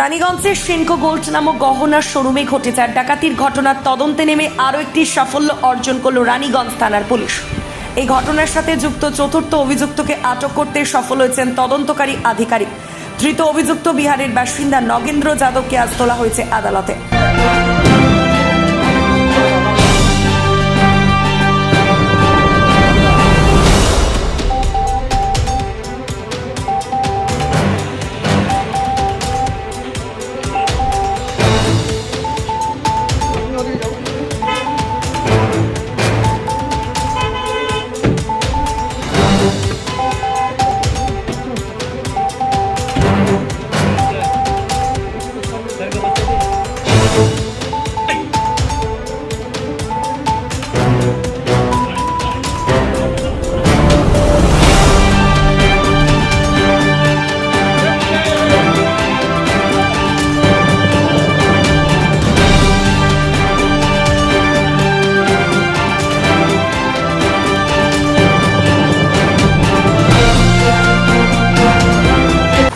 রানীগঞ্জের Senco gold নামক গহনার শোরুমে ঘটে যায় ডাকাতির ঘটনার তদন্তে নেমে আরও একটি সাফল্য অর্জন করল রানীগঞ্জ থানার পুলিশ। এই ঘটনার সাথে যুক্ত চতুর্থ অভিযুক্তকে আটক করতে সফল হয়েছেন তদন্তকারী আধিকারিক। ধৃত অভিযুক্ত বিহারের বাসিন্দা নগেন্দ্র যাদবকে আজ তোলা হয়েছে আদালতে।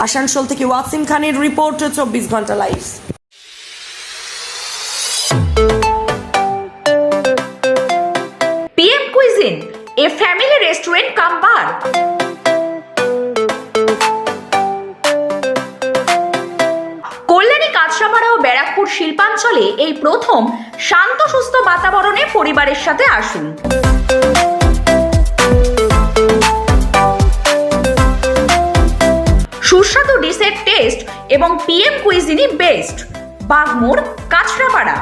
আসানসোল থেকে ওয়াসিম খানের রিপোর্ট চব্বিশ ঘণ্টা live PM Cuisine, a family restaurant come bar. Kalyani Kanchrapara ও ব্যারাকপুর শিল্পাঞ্চলে এই প্রথম শান্ত সুস্থ বাতাবরণে পরিবারের সাথে আসুন পিএম কুইজিনি বেস্ট বাগমোড় কাঁচরাপাড়া।